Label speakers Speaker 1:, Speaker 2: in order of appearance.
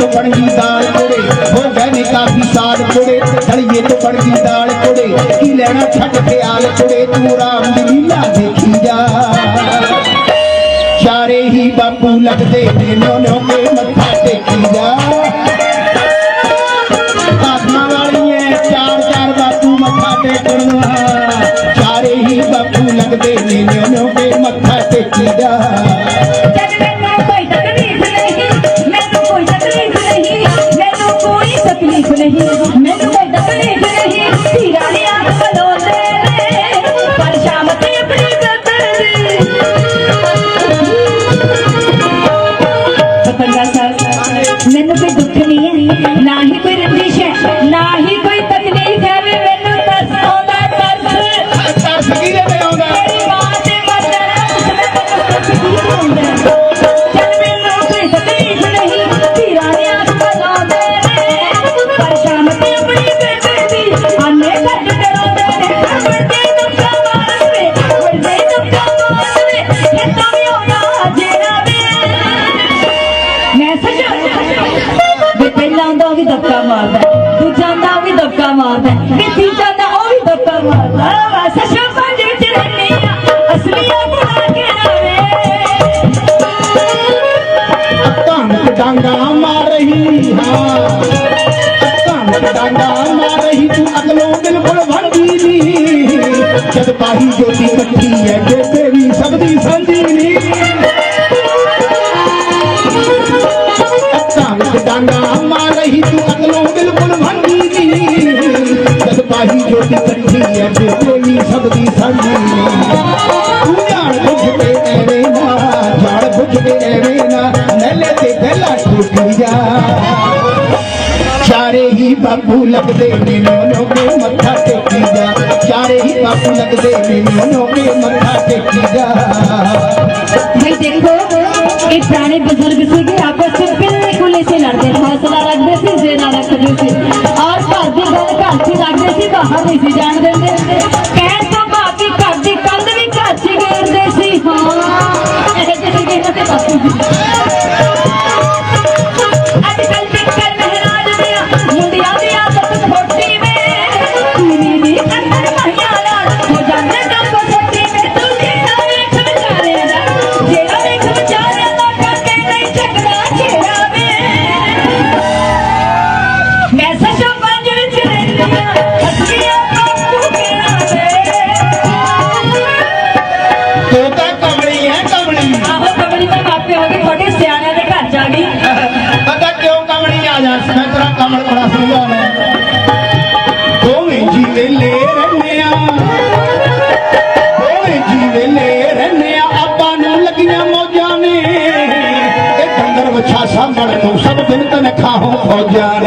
Speaker 1: तो बड़की दाल कुड़े हो गए ने काफ़ी साल कुड़े तड़िए तो बड़की दाल कुड़े की लेना छट के आल कुड़े तू राम लीला देखी जा। चारे ही बापू लगते नो नो के मत्था देखी जा। चार चार बापू चारे ही बापू लगते न्यो के मत्था टेकी जा।
Speaker 2: 嘿。ਪਹਿਲਾਂ ਆਉਂਦਾ ਉਹ ਵੀ ਧੱਕਾ ਮਾਰਦਾ, ਦੂਜਾ ਆਉਂਦਾ ਉਹ ਵੀ ਧੱਕਾ ਮਾਰਦਾ, ਵੀ ਤੀਜਾ ਆਉਂਦਾ ਉਹ ਵੀ ਧੱਕਾ ਮਾਰਦਾ। ਬਸ ਸੱਚਾ ਪੰਜ ਵਿੱਚ ਰਹਿੰਦੀ ਆ, ਅਸਲੀਆਂ ਬਣਾ ਕੇ ਰਾਵੇ
Speaker 1: ਧੰਨ ਡਾਂਗਾ ਮਾਰ ਰਹੀ ਹਾਂ। ਧੰਨ ਡਾਂਗਾ ਮਾਰ ਰਹੀ ਤੂੰ ਅਗਲੋਂ ਬਿਲਕੁਲ ਵੰਦੀ ਨਹੀਂ ਜਦ ਪਾਹੀ ਜੋਤੀ ਇਕੱਠੀ ਹੈ ਬੇਬੇ रही तू अकलों बिल्कुल भांगी दी जग पाही ज्योति कंठी अब कोई सब दी सांगी तू जान बुझ के एवे ना, जान बुझ के एवे ना, नले ते गला ठोकिया चारे ही बाबू लगदे ने नोनो के मत्था टेकिया चारे ही बाबू लगदे ने नोनो के मत्था टेकिया
Speaker 2: भाई देखो ये प्राणी ਬਾਹਰ ਨਹੀਂ ਜਾਣ ਦਿੰਦੇ ਕਹਿਣ ਤੋਂ ਬਾਅਦ ਘਰ ਦੀ ਕੰਧ ਵੀ ਕੱਚ ਗੇਰਦੇ ਸੀ। ਹਾਂ। ਇਹ ਜਿਹੜੇ ਤੇ ਬਸ
Speaker 1: খোঁজার